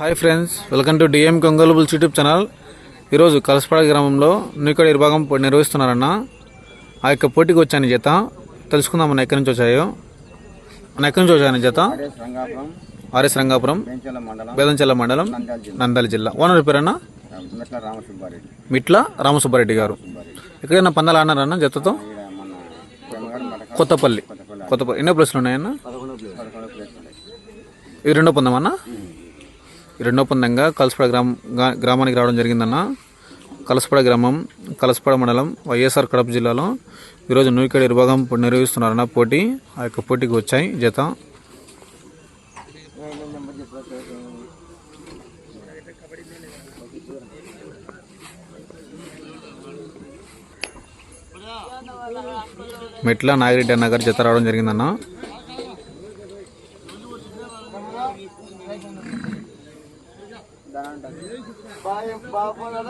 Hi friends welcome to DM కొంగోలుబుల్స్ YouTube channel. ఈరోజు కలసపాడ గ్రామంలో నూకడ విభాగం నిర్వహిస్తున్నారన్న. ఆ యొక్క పోటీకి వచ్చాను జత. తెలుసుకుందాం మన ఎక్కడి నుంచి వచ్చాయో. మన ఎక్కడి నుంచి వచ్చాను జత? ఆర్ఎస్ రంగాపురం ఆర్ఎస్ మండలం నందాల జిల్లా. ఓనర్ పేరన్నా? మిట్ల రామసుబ్బారెడ్డి గారు. ఎక్కడైనా పందాలు ఆడినారన్న జతతో? కొత్తపల్లి. కొత్తపల్లి. ఎన్నో ప్లేస్లు ఉన్నాయన్న? పదకొండు ఇది రెండో పందం అన్న రెండో పందంగా కలసపడ గ్రామం గ్రామానికి రావడం జరిగిందన్న. కలసపడ గ్రామం కలసపడ మండలం వైఎస్ఆర్ కడప జిల్లాలో ఈరోజు నూయికడ విభాగం నిర్వహిస్తున్నారన్న పోటీ. ఆ యొక్క పోటీకి వచ్చాయి జత. మెట్ల నాగిరెడ్డి అన్న గారు జత రావడం జరిగిందన్న. బాగా బాగుపోదా